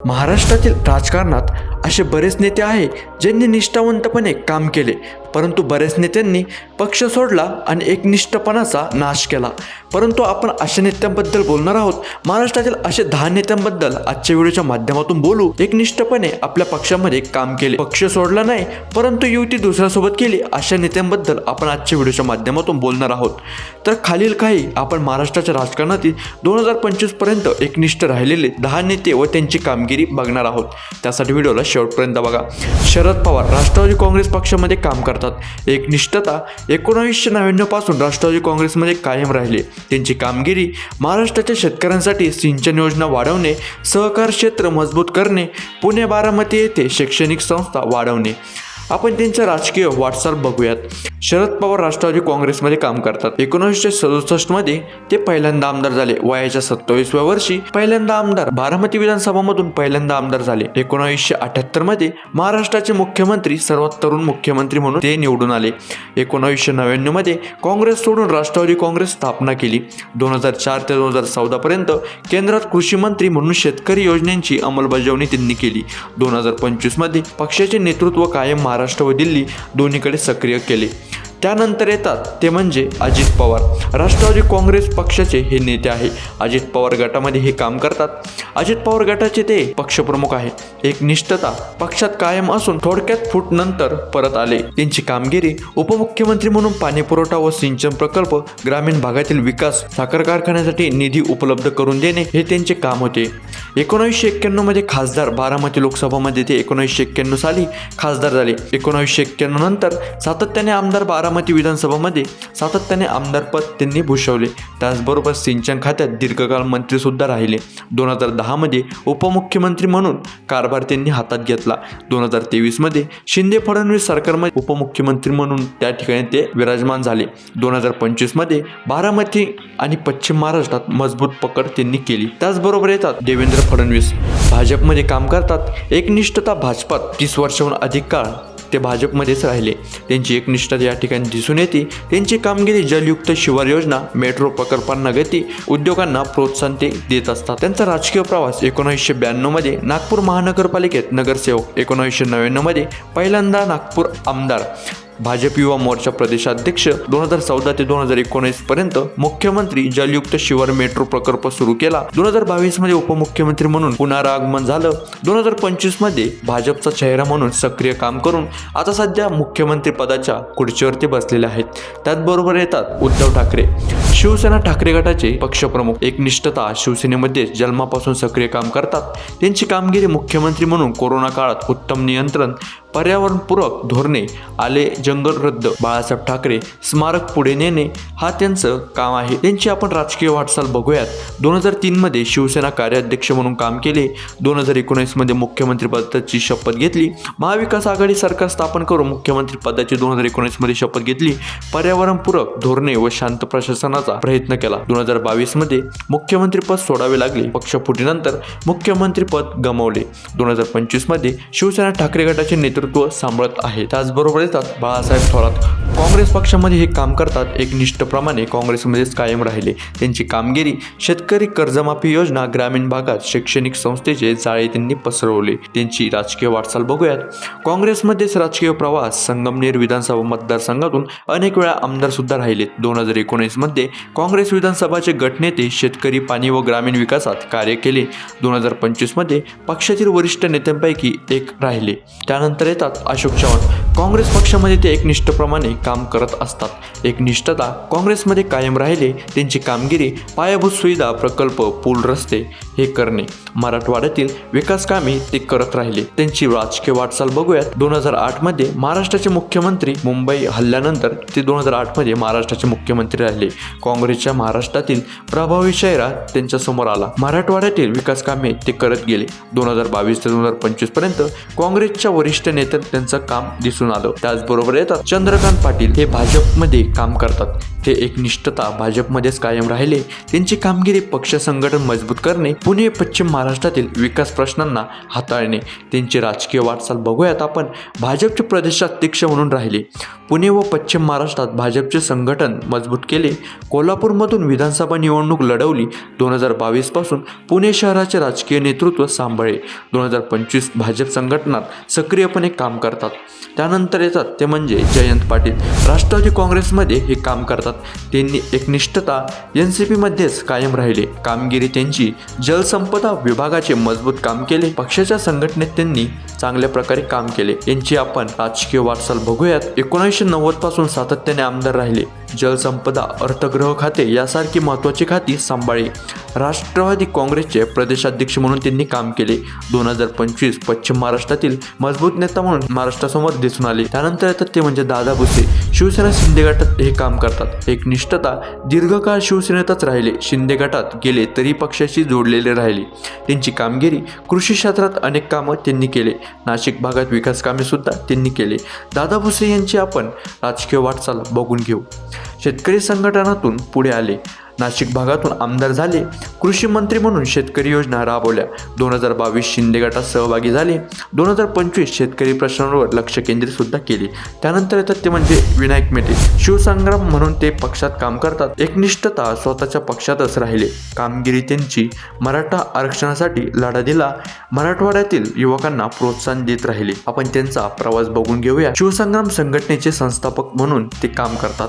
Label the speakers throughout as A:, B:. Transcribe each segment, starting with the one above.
A: महाराष्ट्रातील राजकारणात असे बरेच नेते आहे ज्यांनी निष्ठावंतपणे काम केले. परंतु बरेच नेत्यांनी पक्ष सोडला आणि एकनिष्ठपणाचा नाश केला. परंतु आपण अशा नेत्यांबद्दल बोलणार आहोत. महाराष्ट्रातील असे दहा नेत्यांबद्दल आजच्या व्हिडिओच्या माध्यमातून बोलू. एकनिष्ठपणे आपल्या पक्षामध्ये काम केले. पक्ष सोडला नाही परंतु युती दुसऱ्यासोबत केली अशा नेत्यांबद्दल आपण आजच्या व्हिडिओच्या माध्यमातून बोलणार आहोत. तर खालील काही आपण महाराष्ट्राच्या राजकारणातील दोन हजार पंचवीसपर्यंत एकनिष्ठ राहिलेले दहा नेते व त्यांची कामगिरी बघणार आहोत. त्यासाठी व्हिडिओला शेवटपर्यंत बघा. शरद पवार राष्ट्रवादी काँग्रेस पक्षामध्ये काम करतात. एकनिष्ठता एकोणावीसशे नव्याण्णवपासून राष्ट्रवादी काँग्रेसमध्ये कायम राहिले. त्यांची कामगिरी महाराष्ट्राच्या शेतकऱ्यांसाठी सिंचन योजना वाढवणे सहकार क्षेत्र मजबूत करणे पुणे बारामती येथे शैक्षणिक संस्था वाढवणे. आपण त्यांच्या राजकीय वाटचाल बघूयात. शरद पवार राष्ट्रवादी काँग्रेसमध्ये काम करतात. एकोणीसशे सदुसष्टमध्ये ते पहिल्यांदा आमदार झाले. वयाच्या सत्तावीसव्या वर्षी पहिल्यांदा आमदार. बारामती विधानसभामधून पहिल्यांदा आमदार झाले. एकोणीसशे अठ्याहत्तरमध्ये महाराष्ट्राचे मुख्यमंत्री सर्वात तरुण मुख्यमंत्री म्हणून ते निवडून आले. एकोणीसशे नव्याण्णवमध्ये काँग्रेस सोडून राष्ट्रवादी काँग्रेस स्थापना केली. दोन हजार चार ते दोन हजार चौदा पर्यंत केंद्रात कृषी मंत्री म्हणून शेतकरी योजनेची अंमलबजावणी त्यांनी केली. दोन हजार पंचवीसमध्ये पक्षाचे नेतृत्व कायम महाराष्ट्र व दिल्ली दोन्हीकडे सक्रिय केले. त्यानंतर येतात ते म्हणजे अजित पवार. राष्ट्रवादी काँग्रेस पक्षाचे हे नेते आहे अजित पवार गटामध्ये हे काम करतात. अजित पवार गटाचे ते पक्षप्रमुख आहे एक निष्ठता पक्षात कायम असून थोडक्यात फूट नंतर परत आले. त्यांची कामगिरी उपमुख्यमंत्री म्हणून पाणी पुरवठा व सिंचन प्रकल्प ग्रामीण भागातील विकास साखर कारखान्यासाठी निधी उपलब्ध करून देणे हे त्यांचे काम होते. एकोणीसशे एक्क्याण्णवमध्ये खासदार बारामती लोकसभामध्ये ते एकोणीसशे एक्क्याण्णव साली खासदार झाले. एकोणीसशे एक्क्याण्णव नंतर सातत्याने आमदार बारामती विधानसभामध्ये सातत्याने आमदारपद त्यांनी भूषवले. त्याचबरोबर सिंचन खात्यात दीर्घकाळ मंत्रीसुद्धा राहिले. दोन हजार दहामध्ये उपमुख्यमंत्री म्हणून कारभार त्यांनी हातात घेतला. दोन हजार तेवीसमध्ये शिंदे फडणवीस सरकारमध्ये उपमुख्यमंत्री म्हणून त्या ठिकाणी ते विराजमान झाले. दोन हजार पंचवीसमध्ये बारामती आणि पश्चिम महाराष्ट्रात मजबूत पकड त्यांनी केली. त्याचबरोबर येतात देवेंद्र फडणवीस. भाजपमध्ये काम करतात एकनिष्ठता भाजपात तीस वर्षाहून अधिक काळ ते भाजपमध्येच राहिले. त्यांची एकनिष्ठता या ठिकाणी दिसून येते. त्यांची कामगिरी जलयुक्त शिवार योजना मेट्रो प्रकल्पांना गती उद्योगांना प्रोत्साहन ते देत असतात. त्यांचा राजकीय प्रवास एकोणीसशे ब्याण्णवमध्ये नागपूर महानगरपालिकेत नगरसेवक एकोणीसशे नव्याण्णवमध्ये पहिल्यांदा नागपूर आमदार. भाजप युवा मोर्चा प्रदेशाध्यक्ष दोन हजार चौदा ते दोन हजार एकोणीस पर्यंत मुख्यमंत्री जलयुक्त शिवार मेट्रो प्रकल्प सुरू केला. दोन हजार बावीसमध्ये उपमुख्यमंत्री म्हणून पुनरागमन झालं. दोन हजार पंचवीसमध्ये भाजपचा चेहरा म्हणून सक्रिय काम करून आता सध्या मुख्यमंत्री पदाच्या खुर्चीवरती बसलेले आहेत. त्याचबरोबर येतात उद्धव ठाकरे. शिवसेना ठाकरे गटाचे पक्षप्रमुख एकनिष्ठता शिवसेनेमध्ये जन्मापासून सक्रिय काम करतात. त्यांची कामगिरी मुख्यमंत्री म्हणून कोरोना काळात उत्तम नियंत्रण पर्यावरणपूरक धोरणे आले जंगल रद्द बाळासाहेब ठाकरे स्मारक पुढे नेणे हा त्यांचं काम आहे. त्यांची आपण राजकीय वाटचाल बघूयात. दोन हजार तीनमध्ये शिवसेना कार्याध्यक्ष म्हणून काम केले. दोन हजार एकोणीसमध्ये मुख्यमंत्रीपदाची शपथ घेतली. महाविकास आघाडी सरकार स्थापन करून मुख्यमंत्रीपदाची दोन हजार एकोणीसमध्ये शपथ घेतली. पर्यावरणपूरक धोरणे व शांत प्रशासनाचा प्रयत्न केला. दोन हजार बावीसमध्ये मुख्यमंत्रीपद सोडावे लागले. पक्षफुटीनंतर मुख्यमंत्रीपद गमावले. दोन हजार पंचवीसमध्ये शिवसेना ठाकरे गटाचे नेतृत्व सांभाळत आहे. त्याचबरोबर येतात बाळासाहेब थोरात. काँग्रेस पक्षामध्ये हे काम करतात. एकनिष्ठप्रमाणे काँग्रेसमध्येच कायम राहिले. त्यांची कामगिरी शेतकरी कर्जमाफी योजना ग्रामीण भागात शैक्षणिक संस्थेचे जाळे त्यांनी पसरवले. त्यांची राजकीय वाटचाल बघूयात. काँग्रेसमध्येच राजकीय प्रवास संगमनेर विधानसभा मतदारसंघातून अनेक वेळा आमदार सुद्धा राहिले. दोन हजार एकोणीसमध्ये काँग्रेस विधानसभाचे गटनेते शेतकरी पाणी व ग्रामीण विकासात कार्य केले. दोन हजार पंचवीसमध्ये पक्षातील वरिष्ठ नेत्यांपैकी एक राहिले. त्यानंतर येतात अशोक चव्हाण. काँग्रेस पक्षामध्ये ते एकनिष्ठप्रमाणे काम करत असतात. एकनिष्ठता काँग्रेसमध्ये कायम राहिले त्यांची कामगिरी पायाभूत सुविधा प्रकल्प पूल रस्ते हे करणे. मराठवाड्यातील विकास कामे ते करत राहिले. त्यांची राजकीय वाटचाल बघूयात. दोन हजार आठमध्ये महाराष्ट्राचे मुख्यमंत्री मुंबई हल्ल्यानंतर ते दोन हजार आठमध्ये महाराष्ट्राचे मुख्यमंत्री राहिले. काँग्रेसच्या महाराष्ट्रातील प्रभावी चेहरा त्यांच्यासमोर आला. मराठवाड्यातील विकास कामे ते करत गेले. दोन हजार बावीस ते दोन हजार पंचवीसपर्यंत काँग्रेसच्या वरिष्ठ नेत्यात त्यांचं काम दिसून आलं. त्याचबरोबर येतात चंद्रकांत पाटील. हे भाजपमध्ये काम करतात. ते एकनिष्ठता भाजपमध्येच कायम राहिले. त्यांची कामगिरी पक्ष संघटन मजबूत करणे पुणे पश्चिम महाराष्ट्रातील विकास प्रश्नांना हाताळणे. त्यांची राजकीय वाटचाल बघूयात आपण. भाजपचे प्रदेशाध्यक्ष म्हणून राहिले. पुणे व पश्चिम महाराष्ट्रात भाजपचे संघटन मजबूत केले. कोल्हापूरमधून विधानसभा निवडणूक लढवली. दोन हजार बावीसपासून पुणे शहराचे राजकीय नेतृत्व सांभाळे. दोन हजार पंचवीस भाजप संघटनात सक्रियपणे काम करतात. त्यानंतर येतात ते म्हणजे जयंत पाटील. राष्ट्रवादी काँग्रेसमध्ये हे काम करतात. त्यांनी एकनिष्ठता एन सी पीमध्येच कायम राहिले. कामगिरी त्यांची जलसंपदा विभागाचे मजबूत काम केले. पक्षाच्या संघटनेत त्यांनी चांगल्या प्रकारे काम केले. यांची आपण राजकीय वाटचाल बघूयात. एकोणीसशे नव्वदपासून सातत्याने आमदार राहिले. जलसंपदा अर्थग्रह खाते यासारखी महत्त्वाची खाती सांभाळली राष्ट्रवादी काँग्रेसचे प्रदेशाध्यक्ष म्हणून त्यांनी काम केले. दोन हजार पंचवीस पश्चिम महाराष्ट्रातील मजबूत नेता म्हणून महाराष्ट्रासमोर दिसून आले. त्यानंतर येतात ते म्हणजे दादा भुसे. शिवसेना शिंदे गटात हे काम करतात. एक निष्ठता दीर्घकाळ शिवसेनेतच राहिले. शिंदे गटात गेले तरी पक्षाशी जोडलेले राहिले. त्यांची कामगिरी कृषी क्षेत्रात अनेक कामं त्यांनी केले. नाशिक भागात विकास कामे सुद्धा त्यांनी केले. दादा भुसे यांची आपण राजकीय वाटचाल बघून घेऊ. शेतकरी संघटनातून पुढे आले. नाशिक भागातून आमदार झाले. कृषी मंत्री म्हणून शेतकरी योजना राबवल्या. दोन हजार बावीस शिंदे गटात सहभागी झाले. दोन हजार पंचवीस शेतकरी प्रश्नांवर लक्ष केंद्रित सुद्धा केले. त्यानंतर येतात ते म्हणजे विनायक मेटे. शिवसंग्राम म्हणून ते पक्षात काम करतात. एकनिष्ठता स्वतःच्या पक्षातच राहिले. कामगिरी त्यांची मराठा आरक्षणासाठी लढा दिला. मराठवाड्यातील युवकांना प्रोत्साहन देत राहिले. आपण त्यांचा प्रवास बघून घेऊया. शिवसंग्राम संघटनेचे संस्थापक म्हणून ते काम करतात.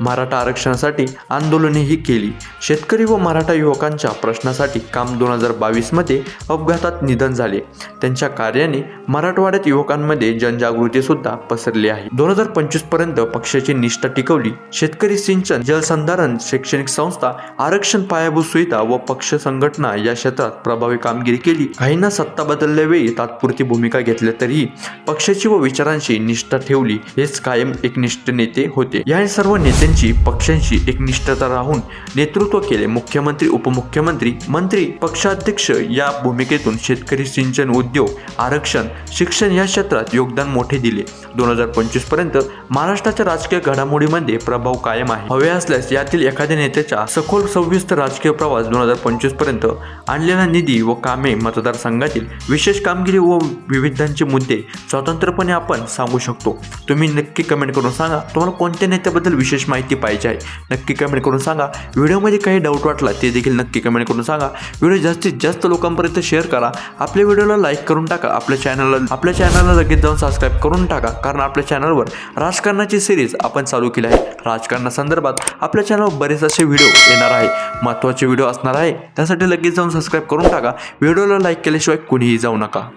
A: मराठा आरक्षणासाठी आंदोलनेही केली. शेतकरी व मराठा युवकांच्या प्रश्नासाठी काम दोन हजार बावीसमध्ये अपघातात निधन झाले. त्यांच्या कार्याने मराठवाड्यात युवकांमध्ये जनजागृतीसुद्धा पसरली आहे. दोन हजार पंचवीसपर्यंत पक्षाची निष्ठा टिकवली. शेतकरी सिंचन जलसंधारण शैक्षणिक संस्था आरक्षण पायाभूत सुविधा व पक्ष संघटना या क्षेत्रात प्रभावी कामगिरी केली. काहींना सत्ता बदलल्यावेळी तात्पुरती भूमिका घेतल्या तरीही पक्षाची व विचारांशी निष्ठा ठेवली हेच कायम एकनिष्ठ नेते होते. या सर्व नेत्यांची पक्षांशी एकनिष्ठता राहून नेतृत्व केले. मुख्यमंत्री उपमुख्यमंत्री मंत्री पक्षाध्यक्ष या भूमिकेतून शेतकरी सिंचन उद्योग आरक्षण शिक्षण या क्षेत्रात योगदान मोठे दिले. दोन हजार पंचवीसपर्यंत महाराष्ट्राच्या राजकीय घडामोडीमध्ये प्रभाव कायम आहे. हवे असल्यास यातील एखाद्या नेत्याच्या सखोल सविस्तर राजकीय प्रवास दोन हजार पंचवीसपर्यंत आणलेला निधी व कामे मतदारसंघातील विशेष कामगिरी व विविधांचे मुद्दे स्वतंत्रपणे आपण सांगू शकतो. तुम्ही नक्की कमेंट करून सांगा. तुम्हाला कोणत्या नेत्याबद्दल विशेष माहिती पाहिजे आहे? नक्की कमेंट करून सांगा. व्हिडिओमध्ये काही डाऊट वाटला ते देखील नक्की कमेंट करून सांगा. व्हिडिओ जास्तीत जास्त लोकांपर्यंत शेअर करा. आपल्या व्हिडिओला लाईक करून टाका. आपल्या चॅनलला आपल्या चॅनलला लगेच जाऊन सबस्क्राईब करून टाका. कारण आपल्या चॅनलवर राजकारणाची सिरीज आपण चालू केली आहे. राजकारणासंदर्भात आपल्या चॅनलवर बरेच असे व्हिडिओ येणार आहे. महत्त्वाचे व्हिडिओ असणार आहे. त्यासाठी लगेच जाऊन सबस्क्राईब करून टाका. व्हिडिओला लाईक केल्याशिवाय कुणीही जाऊ नका.